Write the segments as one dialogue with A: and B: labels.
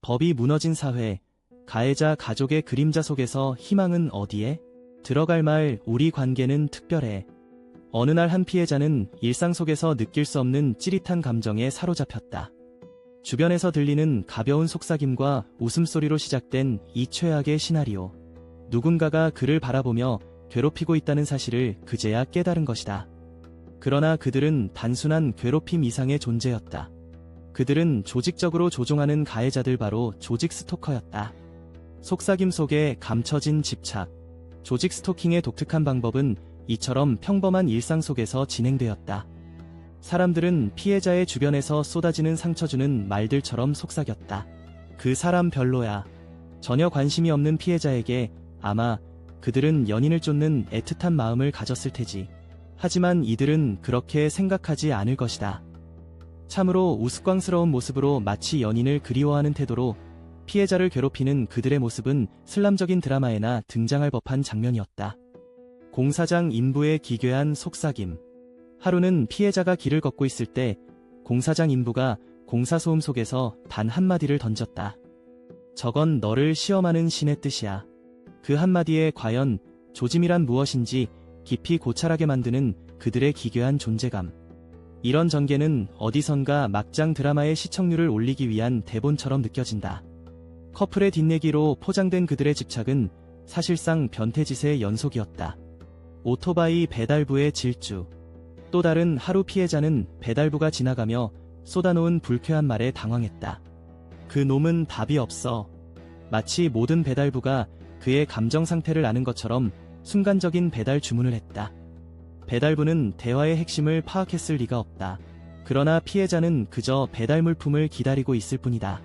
A: 법이 무너진 사회, 가해자 가족의 그림자 속에서 희망은 어디에? 들어갈 말 우리 관계는 특별해. 어느 날 한 피해자는 일상 속에서 느낄 수 없는 찌릿한 감정에 사로잡혔다. 주변에서 들리는 가벼운 속삭임과 웃음소리로 시작된 이 최악의 시나리오. 누군가가 그를 바라보며 괴롭히고 있다는 사실을 그제야 깨달은 것이다. 그러나 그들은 단순한 괴롭힘 이상의 존재였다. 그들은 조직적으로 조종하는 가해자들 바로 조직 스토커였다. 속삭임 속에 감춰진 집착. 조직 스토킹의 독특한 방법은 이처럼 평범한 일상 속에서 진행되었다. 사람들은 피해자의 주변에서 쏟아지는 상처 주는 말들처럼 속삭였다. 그 사람 별로야. 전혀 관심이 없는 피해자에게 아마 그들은 연인을 쫓는 애틋한 마음을 가졌을 테지. 하지만 이들은 그렇게 생각하지 않을 것이다. 참으로 우스꽝스러운 모습으로 마치 연인을 그리워하는 태도로 피해자를 괴롭히는 그들의 모습은 슬람적인 드라마에나 등장할 법한 장면이었다. 공사장 인부의 기괴한 속삭임. 하루는 피해자가 길을 걷고 있을 때 공사장 인부가 공사 소음 속에서 단 한마디를 던졌다. 저건 너를 시험하는 신의 뜻이야. 그 한마디에 과연 조짐이란 무엇인지 깊이 고찰하게 만드는 그들의 기괴한 존재감. 이런 전개는 어디선가 막장 드라마의 시청률을 올리기 위한 대본처럼 느껴진다. 커플의 뒷내기로 포장된 그들의 집착은 사실상 변태짓의 연속이었다. 오토바이 배달부의 질주. 또 다른 하루 피해자는 배달부가 지나가며 쏟아놓은 불쾌한 말에 당황했다. 그 놈은 답이 없어. 마치 모든 배달부가 그의 감정 상태를 아는 것처럼 순간적인 배달 주문을 했다. 배달부는 대화의 핵심을 파악했을 리가 없다. 그러나 피해자는 그저 배달 물품을 기다리고 있을 뿐이다.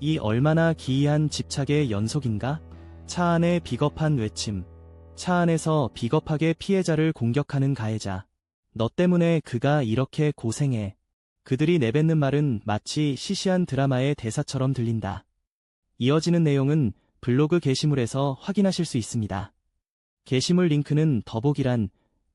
A: 이 얼마나 기이한 집착의 연속인가? 차 안의 비겁한 외침. 차 안에서 비겁하게 피해자를 공격하는 가해자. 너 때문에 그가 이렇게 고생해. 그들이 내뱉는 말은 마치 시시한 드라마의 대사처럼 들린다. 이어지는 내용은 블로그 게시물에서 확인하실 수 있습니다. 게시물 링크는 더보기란